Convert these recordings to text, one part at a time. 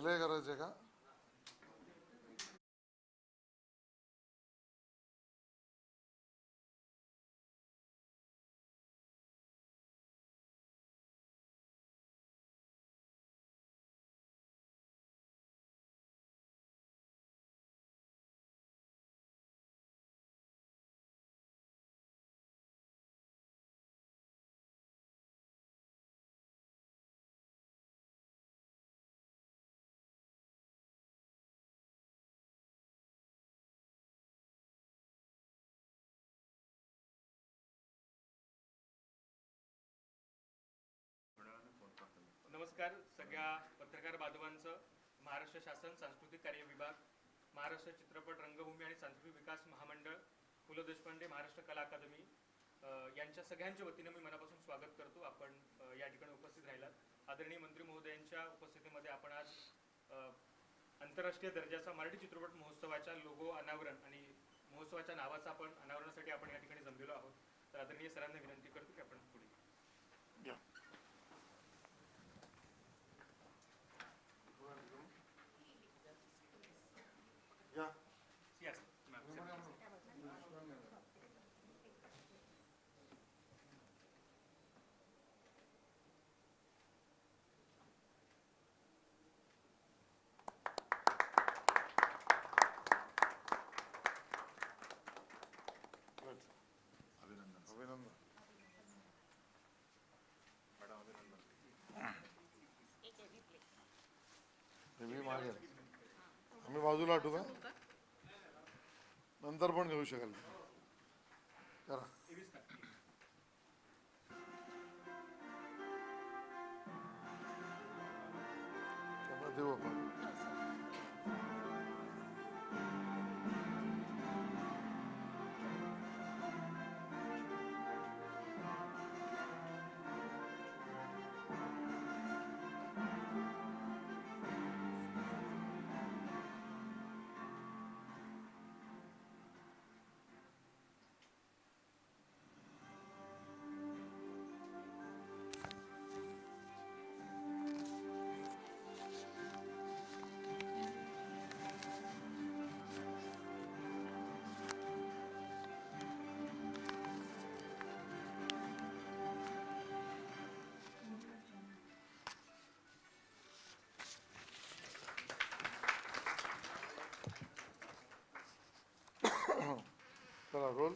पहिले करायचे का? नमस्कार सगळ्या पत्रकार बांधवांचं महाराष्ट्र शासन सांस्कृतिक कार्य विभाग महाराष्ट्र चित्रपट रंगभूमी आणि सांस्कृतिक विकास महामंडळ पु ल देशपांडे महाराष्ट्र कला अकादमी यांच्या सगळ्यांच्या वतीनं मी मनापासून स्वागत करतो. आपण या ठिकाणी उपस्थित राहिलात. आदरणीय मंत्री महोदयांच्या उपस्थितीमध्ये आपण आज आंतरराष्ट्रीय दर्जाचा मराठी चित्रपट महोत्सवाच्या लोगो अनावरण आणि महोत्सवाच्या नावाचा आपण अनावरणासाठी आपण या ठिकाणी जमलेलो आहोत. तर आदरणीय सरांना विनंती करतो की आपण पुढे या या Yes, ma'am. Good. अभिनंदन हे मी मागे. आम्ही बाजूला हटू का? नंतर पण घेऊ शकाल. करा. त्यांना देऊ आपण. चला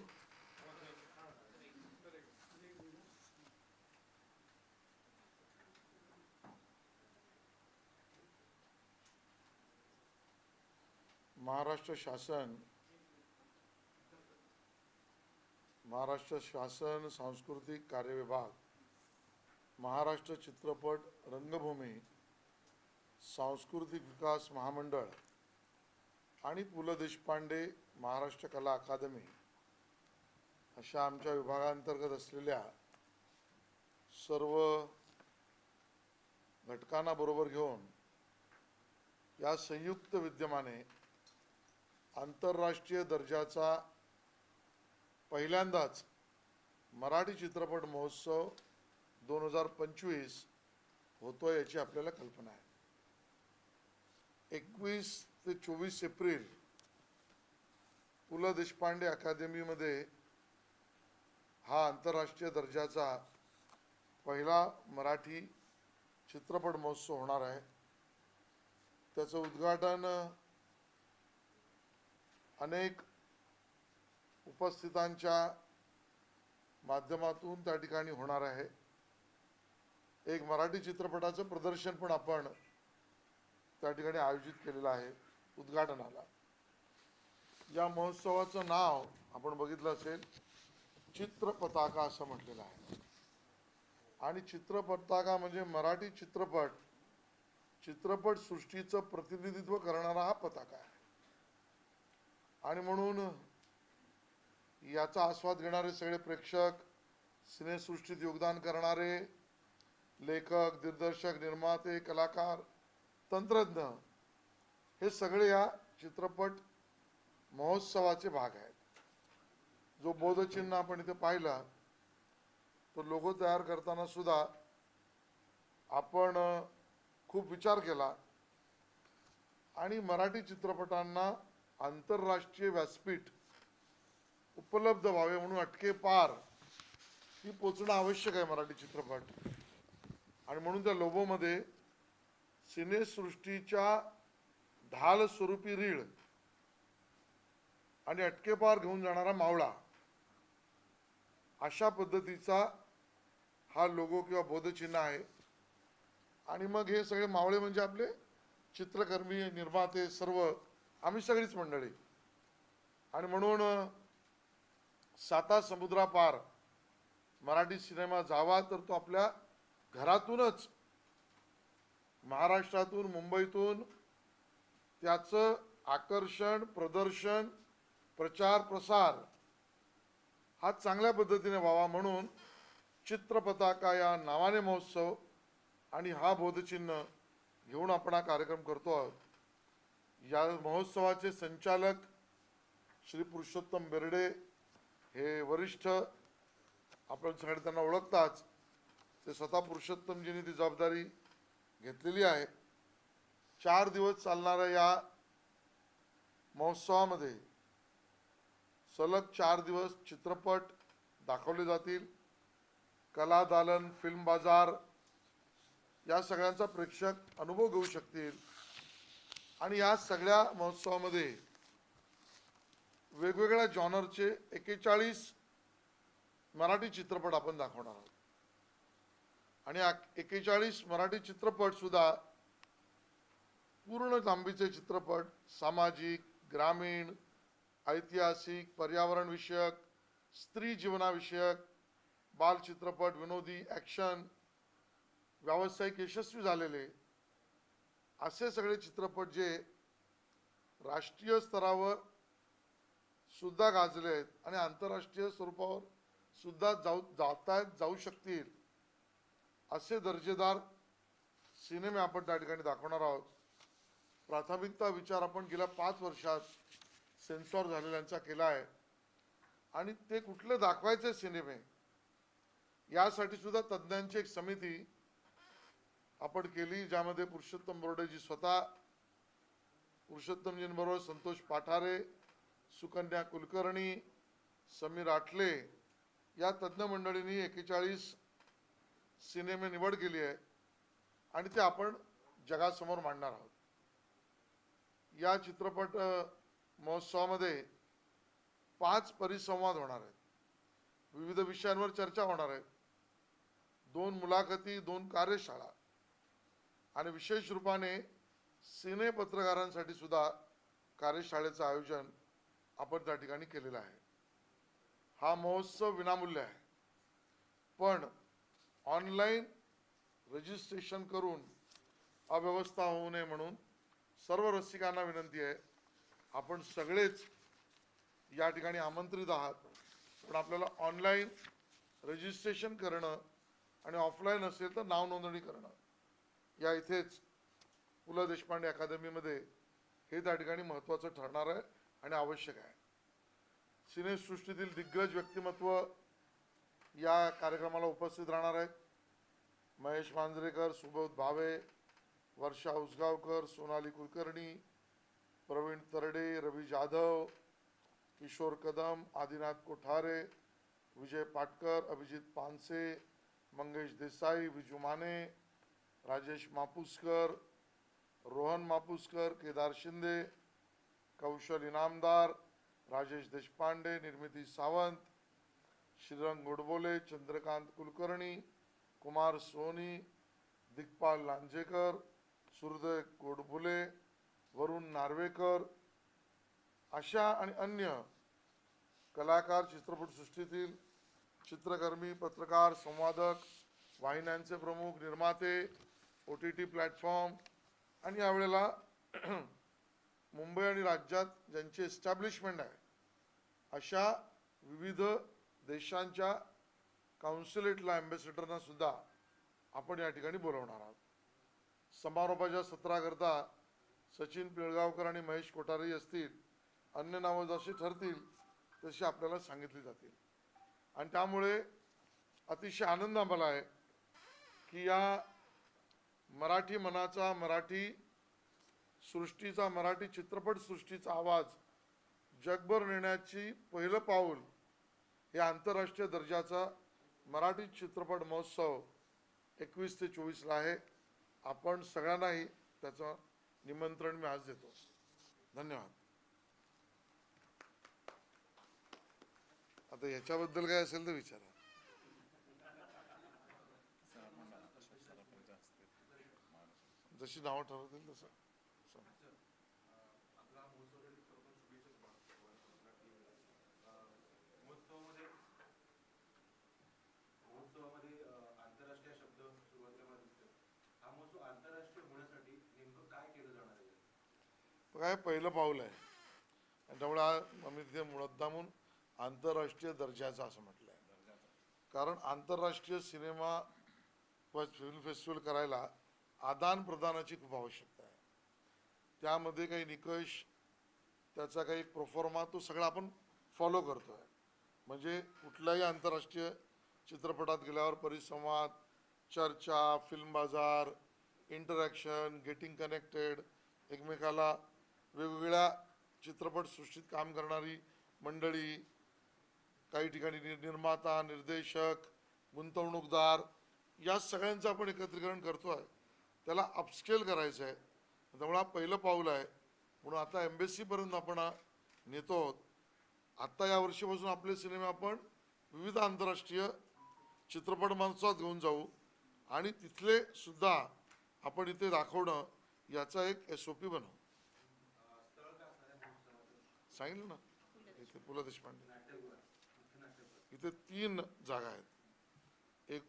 महाराष्ट्र शासन महाराष्ट्र शासन सांस्कृतिक कार्य विभाग महाराष्ट्र चित्रपट रंगभूमी सांस्कृतिक विकास महामंडळ आणि पु ल देशपांडे महाराष्ट्र कला अकादमी अशा आमच्या विभागांतर्गत असलेल्या सर्व घटकांना बरोबर घेऊन या संयुक्त विद्यमाने आंतरराष्ट्रीय दर्जाचा पहिल्यांदाच मराठी चित्रपट महोत्सव दोन हजार पंचवीस होतोय याची आपल्याला कल्पना आहे. एकवीस ते चोवीस एप्रिल पु ल देशपांडे अकादमीमध्ये हा आंतरराष्ट्रीय दर्जाचा पहिला मराठी चित्रपट महोत्सव होणार आहे. त्याचं उद्घाटन अनेक उपस्थितांच्या माध्यमातून त्या ठिकाणी होणार आहे. एक मराठी चित्रपटाचं प्रदर्शन पण आपण त्या ठिकाणी आयोजित केलेलं आहे उद्घाटनाला. या महोत्सवाचं नाव आपण बघितलं असेल. चित्रपताका असं म्हटलेलं आहे. आणि चित्रपताका म्हणजे मराठी चित्रपट चित्रपट सृष्टीचं प्रतिनिधित्व करणारा हा पताका आहे. आणि म्हणून याचा आस्वाद घेणारे सगळे प्रेक्षक सिनेसृष्टीत योगदान करणारे लेखक दिग्दर्शक निर्माते कलाकार तंत्रज्ञ हे सगळे या चित्रपट महोत्सवाचे भाग आहेत. जो बोधचिन्ह आपण इथे पाहिला तो लोगो तयार करताना सुद्धा आपण खूप विचार केला. आणि मराठी चित्रपटांना आंतरराष्ट्रीय व्यासपीठ उपलब्ध व्हावे म्हणून अटके पार ही पोचणं आवश्यक आहे मराठी चित्रपट. आणि म्हणून त्या लोबोमध्ये सिनेसृष्टीच्या ढाल स्वरूपी रीळ आणि अटकेपार घेऊन जाणारा मावळा. अशा पद्धतीचा हा लोगो किंवा बोधचिन्ह आहे. आणि मग हे सगळे मावळे म्हणजे आपले चित्रकर्मी निर्माते सर्व आम्ही सगळीच मंडळी. आणि म्हणून साता समुद्रापार मराठी सिनेमा जावा तर तो आपल्या घरातूनच महाराष्ट्रातून मुंबईतून त्याचं आकर्षण प्रदर्शन प्रचार प्रसार हा चांगल्या पद्धतीने व्हावा म्हणून चित्रपताका या नावाने महोत्सव आणि हा बोधचिन्ह घेऊन आपण हा कार्यक्रम करतो आहोत. या महोत्सवाचे संचालक श्री पुरुषोत्तम बेर्डे हे वरिष्ठ आपण सगळे त्यांना ओळखताच ते स्वतः पुरुषोत्तमजींनी ती जबाबदारी घेतलेली आहे. चार दिवस चालणाऱ्या या महोत्सवामध्ये सलग चार दिवस चित्रपट दाखवले जातील. कला दालन फिल्म बाजार या सगळ्यांचा प्रेक्षक अनुभव घेऊ शकतील. आणि या सगळ्या महोत्सवामध्ये वेगवेगळ्या जॉनरचे एकेचाळीस मराठी चित्रपट आपण दाखवणार आहोत. आणि एकेचाळीस मराठी चित्रपट सुद्धा पूर्ण लांबीचे चित्रपट सामाजिक ग्रामीण ऐतिहासिक पर्यावरण विषयक स्त्री जीवनाविषयक बालचित्रपट विनोदी ॲक्शन व्यावसायिक यशस्वी झालेले. असे सगळे चित्रपट जे राष्ट्रीय स्तरावर सुद्धा गाजले आहेत आणि आंतरराष्ट्रीय स्वरूपावर सुद्धा जाऊ जाता जाऊ शकतील असे दर्जेदार सिनेमे आपण त्या ठिकाणी दाखवणार आहोत. प्राथमिकता विचार आपण गेल्या पाच वर्षात सेन्सॉर झालेल्यांचा केला आहे. आणि ते कुठले दाखवायचे सिनेमे यासाठी सुद्धा तज्ज्ञांची एक समिती आपण केली ज्यामध्ये पुरुषोत्तम बोर्डेजी स्वतः पुरुषोत्तमजींबरोबर संतोष पाठारे सुकन्या कुलकर्णी समीर आठले या तज्ज्ञ मंडळींनी एकेचाळीस सिनेमे निवड केली आहे आणि ते आपण जगासमोर मांडणार आहोत. या चित्रपट महोत्सवामध्ये पाच परिसंवाद होणार आहेत. विविध विषयांवर चर्चा होणार आहे. दोन मुलाखती दोन कार्यशाळा आणि विशेष रूपाने सिने पत्रकारांसाठी सुद्धा कार्यशाळेचं आयोजन आपण त्या ठिकाणी केलेलं आहे. हा महोत्सव विनामूल्य आहे. पण ऑनलाईन रजिस्ट्रेशन करून अव्यवस्था होऊ नये म्हणून सर्व रसिकांना विनंती आहे. आपण सगळेच या ठिकाणी आमंत्रित आहात. पण आपल्याला ऑनलाईन रजिस्ट्रेशन करणं आणि ऑफलाईन असेल तर नाव नोंदणी करणं. या इथेच पु ल देशपांडे अकादमीमध्ये हे त्या ठिकाणी महत्त्वाचं ठरणार आहे आणि आवश्यक आहे. सिनेसृष्टीतील दिग्गज व्यक्तिमत्व या कार्यक्रमाला उपस्थित राहणार आहेत. महेश मांजरेकर सुबोध भावे वर्षा उसगावकर सोनाली कुलकर्णी प्रवीण तरडे रवी जाधव किशोर कदम आदिनाथ कोठारे विजय पाटकर अभिजित पानसे मंगेश देसाई विजू माने राजेश मापुसकर रोहन मापुसकर केदार शिंदे कौशल इनामदार राजेश देशपांडे निर्मिती सावंत श्रीरंग गोडबोले चंद्रकांत कुलकर्णी कुमार सोनी दिग्पाल लांजेकर सुहृदय गोडबुले वरुण नार्वेकर अशा आणि अन्य कलाकार चित्रपटसृष्टीतील चित्रकर्मी पत्रकार संवादक वाहिन्यांचे प्रमुख निर्माते ओ टी टी प्लॅटफॉर्म आणि यावेळेला मुंबई आणि राज्यात ज्यांची एस्टॅब्लिशमेंट आहे अशा विविध देशांच्या काउन्सिलेटला अँबॅसेडरना सुद्धा आपण या ठिकाणी बोलवणार आहोत. समारोपाच्या सत्राकरता सचिन पिळगावकर आणि महेश कोठारी असतील अन्य नावं जशी ठरतील तशी आपल्याला सांगितली जातील. आणि त्यामुळे अतिशय आनंद आम्हाला आहे की या मराठी मनाचा मराठी सृष्टीचा मराठी चित्रपट सृष्टीचा आवाज जगभर नेण्याची पहिलं पाऊल हे आंतरराष्ट्रीय दर्जाचा मराठी चित्रपट महोत्सव एकवीस ते चोवीसला आहे. आपण सगळ्यांनाही त्याचं निमंत्रण मी आज देतो. धन्यवाद. आता याच्याबद्दल काय असेल तर विचारा. जशी नावं ठरवतील तसं सांग. आपला महोत्सवासाठी सर्वप्रथम शुभेच्छा तुम्हाला सर्वांना. अं, महोत्सवामध्ये महोत्सवामध्ये अं, आंतरराष्ट्रीय शब्द सुरुवातीला मला दिसतोय हा महोत्सव आंतरराष्ट्रीय होण्यासाठी नेमकं काय केलं जाणार आहे काय पहिलं पाऊल आहे? आणि त्यामुळे आम्ही तिथे मुळद्दामून आंतरराष्ट्रीय दर्जाचा असं म्हटलं आहे कारण आंतरराष्ट्रीय सिनेमा व फिल्म फेस्टिवल करायला आदान प्रदानाची खूप आवश्यकता आहे. त्यामध्ये काही निकष त्याचा काही प्रोफॉर्मा तो सगळा आपण फॉलो करतो आहे म्हणजे कुठल्याही आंतरराष्ट्रीय चित्रपटात गेल्यावर परिसंवाद चर्चा फिल्म बाजार इंटरॅक्शन गेटिंग कनेक्टेड एकमेकाला वेगवेगळ्या चित्रपटसृष्टीत काम करणारी मंडळी काही ठिकाणी नि- निर्माता निर्देशक गुंतवणूकदार या सगळ्यांचं आपण एकत्रीकरण करतो आहे त्याला अपस्केल करायचं आहे. त्यामुळे हा पहिलं पाऊल आहे. म्हणून आता एम्बेसीपर्यंत आपण नेतो आहोत. आत्ता या वर्षीपासून आपले सिनेमे आपण विविध आंतरराष्ट्रीय चित्रपट महोत्सवात घेऊन जाऊ. आणि तिथले सुद्धा आपण इथे दाखवणं याचा एक एस ओ पी बनवू अं, स्थळ काय असणार आहे महोत्सवाचं सांगितलं ना? इथे पु ल देशपांडे. इथे तीन जागा आहेत. एक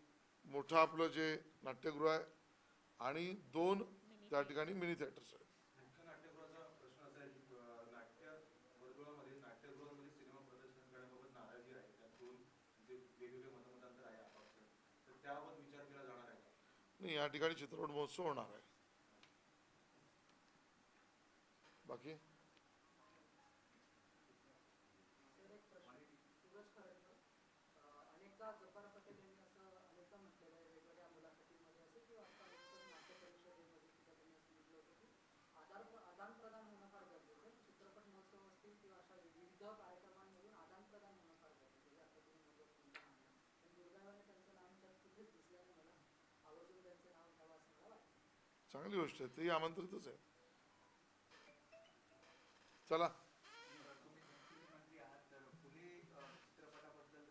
मोठं आपलं जे नाट्यगृह आहे आणि दोन त्या ठिकाणी मिनी थिएटर्स आहेत. नाही या ठिकाणी चित्रपट महोत्सव होणार आहे. बाकी सूरज खरडकर अं, अनेकदा जब्बार पटेल यांनी असं अनेकदा म्हटलेलं आहे वेगवेगळ्या मुलाखतींमध्ये असेल किंवा आता नुकतंच नाट्य परिषदेमध्ये सुद्धा त्यांनी असं म्हटलं होतं की आदान आदान प्रदान होणं फार गरजेचं आहे चित्रपट महोत्सव असतील किंवा अशा विविध कार्यक्रमांमधून आदान प्रदान होणं फार गरजेचं आहे आता तुम्ही मदत तुमचं मांडलं पण दुर्दैवाने त्यांचं नाव त्यात कुठेच दिसल्याने मला आवर्जून त्यांचं नाव घ्यावं असं मला वाटतं चांगली गोष्ट आहे. ते आमंत्रितच आहे. चला तुम्ही मुख्यमंत्री आहात तर पुणे अ, चित्रपटाबद्दल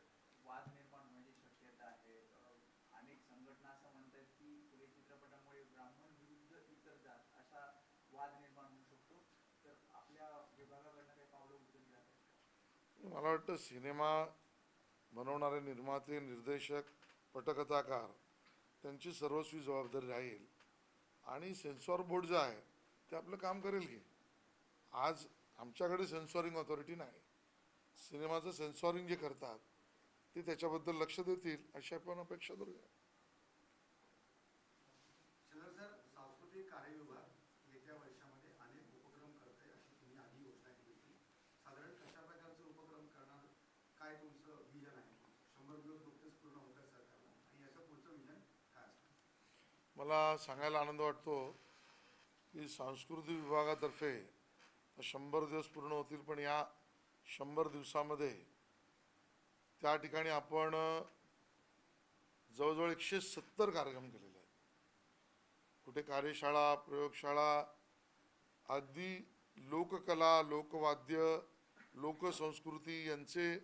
वाद निर्माण होण्याची शक्यता आहे अ, अनेक संघटना असं म्हणतात की पुणे चित्रपटामुळे ब्राह्मण विरुद्ध इतर जात असा वाद निर्माण होऊ शकतो तर आपल्या विभागाकडनं काही पावलं उचलली जात आहेत का मला वाटतं सिनेमा बनवणारे निर्माते निर्देशक पटकथाकार त्यांची सर्वस्वी जबाबदारी राहील. आणि सेन्सॉर बोर्ड जे आहे ते आपलं काम करेल की. आज आमच्याकडे सेन्सॉरिंग ऑथॉरिटी नाही. सिनेमाचं सेन्सॉरिंग जे करतात ते त्याच्याबद्दल लक्ष देतील अशी आपण अपेक्षा करूया चंद्र सर सांस्कृतिक कार्य विभाग येत्या वर्षामध्ये अनेक उपक्रम करत आहे अशी तुम्ही आधी घोषणा केली होती साधारण कशा प्रकारचे उपक्रम करणार काय तुमचं विजन आहे शंभर दिवस नुकतेच पूर्ण होत आहे सरकारला आणि याचं पुढचं विजन काय असणार मला सांगायला आनंद वाटतो की सांस्कृतिक विभागातर्फे शंभर दिवस पूर्ण होतील पण या शंभर दिवसामध्ये त्या ठिकाणी आपण जवळजवळ एकशे सत्तर कार्यक्रम केलेले आहेत. कुठे कार्यशाळा प्रयोगशाळा अगदी लोककला लोकवाद्य लोकसंस्कृती यांचे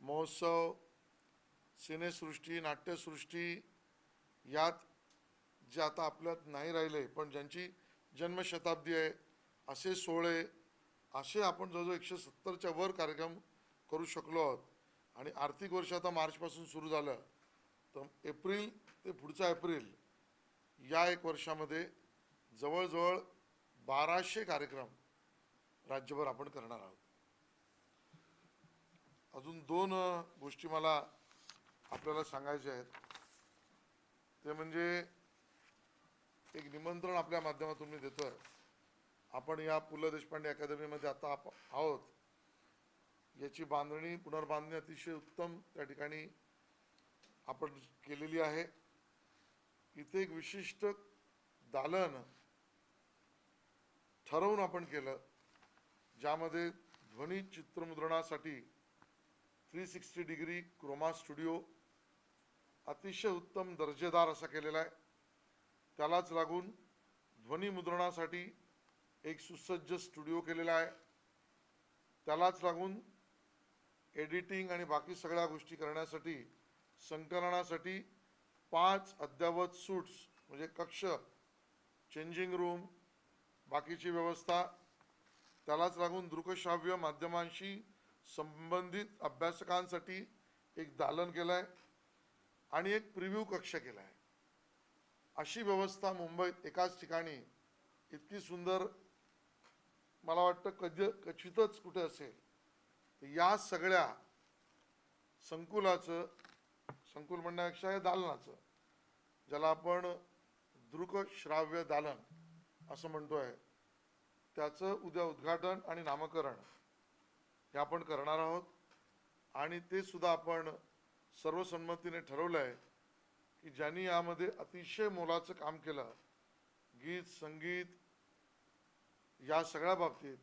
महोत्सव सिनेसृष्टी नाट्यसृष्टी यात जे आता आपल्यात नाही राहिले पण ज्यांची जन्मशताब्दी आहे असे सोहळे असे आपण जवळजवळ एकशे सत्तरच्या वर कार्यक्रम करू शकलो आहोत. आणि आर्थिक वर्ष आता मार्चपासून सुरू झालं. तर एप्रिल ते पुढचा एप्रिल या एक वर्षामध्ये जवळजवळ बाराशे कार्यक्रम राज्यभर आपण करणार आहोत. अजून दोन गोष्टी मला आपल्याला सांगायच्या आहेत. ते म्हणजे एक निमंत्रण आपल्या माध्यमातून मी देतोय. आपण या पु ल देशपांडे अकादमीमध्ये आता आप आहोत. याची बांधणी पुनर्बांधणी अतिशय उत्तम त्या ठिकाणी आपण केलेली आहे. इथे एक विशिष्ट दालन ठरवून आपण केलं ज्यामध्ये ध्वनी चित्रमुद्रणासाठी three sixty degree chroma studio अतिशय उत्तम दर्जेदार असा केलेला आहे. त्यालाच लागून ध्वनिमुद्रणासाठी एक सुसज्ज स्टुडिओ केलेला आहे. त्यालाच लागून एडिटिंग आणि बाकी सगळ्या गोष्टी करण्यासाठी संकलनासाठी पाच अद्ययावत सूट्स म्हणजे कक्ष चेंजिंग रूम बाकीची व्यवस्था त्यालाच लागून दृकश्राव्य माध्यमांशी संबंधित अभ्यासकांसाठी एक दालन केलं आहे आणि एक प्रिव्ह्यू कक्ष केला आहे अशी व्यवस्था मुंबईत एकाच ठिकाणी इतकी सुंदर मला वाटतं कधी क्वचितच कुठे असेल. या सगळ्या संकुलाचं संकुल म्हणण्यापेक्षा हे दालनाचं ज्याला आपण दृकश्राव्य दालन असं म्हणतोय त्याचं उद्या उद्घाटन आणि नामकरण हे आपण करणार आहोत. आणि ते सुद्धा आपण सर्वसंमतीने ठरवलं आहे की ज्यांनी यामध्ये अतिशय मोलाचं काम केलं गीत संगीत या सगळ्या बाबतीत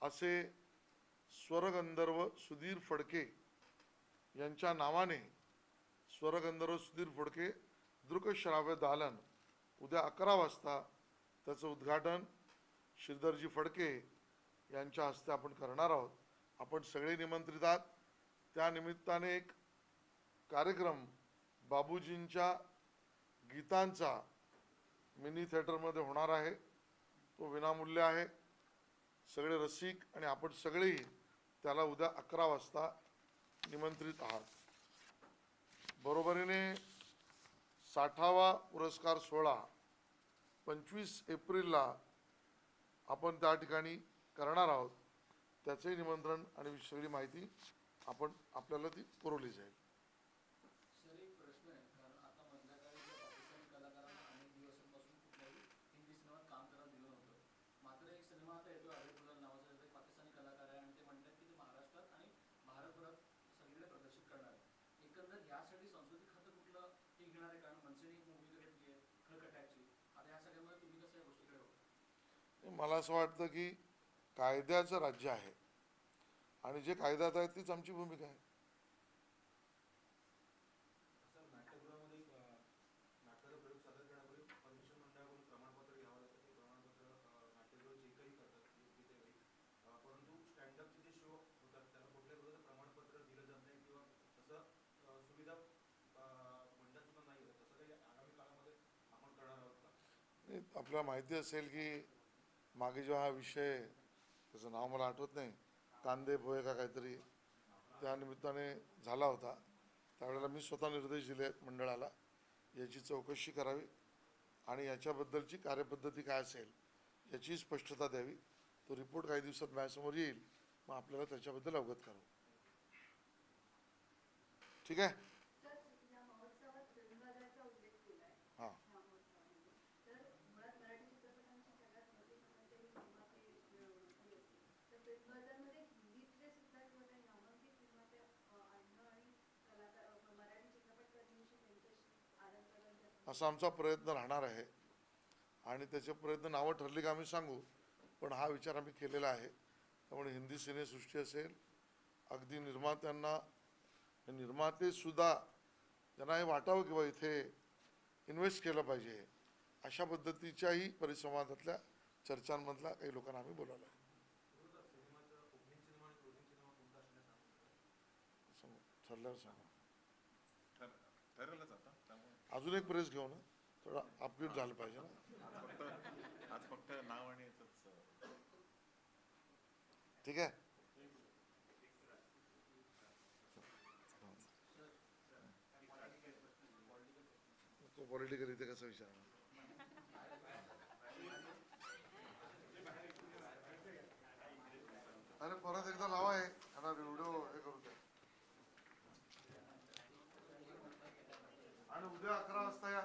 असे स्वरगंधर्व सुधीर फडके यांच्या नावाने स्वरगंधर्व सुधीर फडके दृकश्राव्य दालन उद्या अकरा वाजता त्याचं उद्घाटन श्रीधरजी फडके यांच्या हस्ते आपण करणार आहोत. आपण सगळे निमंत्रित आहात. त्या निमित्ताने एक कार्यक्रम बाबूजींच्या गीतांचा मिनी थिएटरमध्ये होणार आहे. तो विनामूल्य आहे. सगळे रसिक आणि आपण सगळेही त्याला उद्या अकरा वाजता निमंत्रित आहात. बरोबरीने साठावा पुरस्कार सोहळा पंचवीस एप्रिलला आपण त्या ठिकाणी करणार आहोत. त्याचंही निमंत्रण आणि सगळी माहिती आपण आपल्याला ती पुरवली जाईल सर एक प्रश्न आहे कारण आता मधल्या काळी ज्या पाकिस्तानी कलाकारांना अनेक दिवसांपासून कुठल्याही हिंदी सिनेमात काम करायला दिलं नव्हतं मात्र एक सिनेमा आता येतो अरे गुलाल नावाचा ज्याचा एक पाकिस्तानी कलाकार आहे आणि ते म्हणतात की ते महाराष्ट्रात आणि भारतभरात सगळीकडे प्रदर्शित करणार आहे एकंदर यासाठी संस्कृती खातं कुठलं हे घेणार आहे कारण मनसेने एक मूवी घेतली आहे खळकट्याची आता या सगळ्यामध्ये तुम्ही कसं या गोष्टीकडे बघता मला असं वाटतं की कायद्याचं राज्य आहे. आणि जे कायद्यात आहे तीच आमची भूमिका आहे. आपल्याला माहिती असेल की मागे जेव्हा हा विषय त्याचं नाव मला आठवत नाही. कांदे पोहे का काहीतरी त्या निमित्ताने झाला होता. त्यावेळेला मी स्वतः निर्देश दिले आहेत मंडळाला याची चौकशी करावी आणि याच्याबद्दलची कार्यपद्धती काय असेल याची स्पष्टता द्यावी. तो रिपोर्ट काही दिवसात माझ्यासमोर येईल मग आपल्याला त्याच्याबद्दल अवगत करावं ठीक आहे तर या महोत्सवात फिल्मबाजारचा उल्लेख केला आहे हां ह्या महोत्सवामध्ये तर मुळात मराठी चित्रपटांची सगळ्यात मोठी समस्या ही निर्माते मिळवणुकी असते तर फिल्मबाजारमध्ये हिंदीतले सुद्धा किंवा काही नामांकित निर्माते अ, आणणं आणि कलाकार अ, मराठी चित्रपटकर्मींशी त्यांच्याशी आदान-प्रदान करणं असा आमचा प्रयत्न राहणार आहे. आणि त्याचे प्रयत्न नावं ठरली का आम्ही सांगू पण हा विचार आम्ही केलेला आहे. त्यामुळे हिंदी सिनेसृष्टी असेल अगदी निर्मात्यांना हे निर्मातेसुद्धा ज्यांना हे वाटावं किंवा इथे इन्व्हेस्ट केलं पाहिजे अशा पद्धतीच्याही परिसंवादातल्या चर्चांमधल्या काही लोकांना आम्ही बोलावलं. आहे. ठरल्यावर सांगा? ठर- ठरवलंच आता त्यामुळे अजून एक प्रेस घेऊ ना. थोडा अपडेट झालं पाहिजे ना. आज फक्त आज फक्त नाव आणि ठीक आहे. तो पॉलिटिकल इथे कसं विचारणार? अरे परत एकदा लावा आहे आणि व्हिडिओ हे करू द्या. आणि उद्या अकरा वाजता या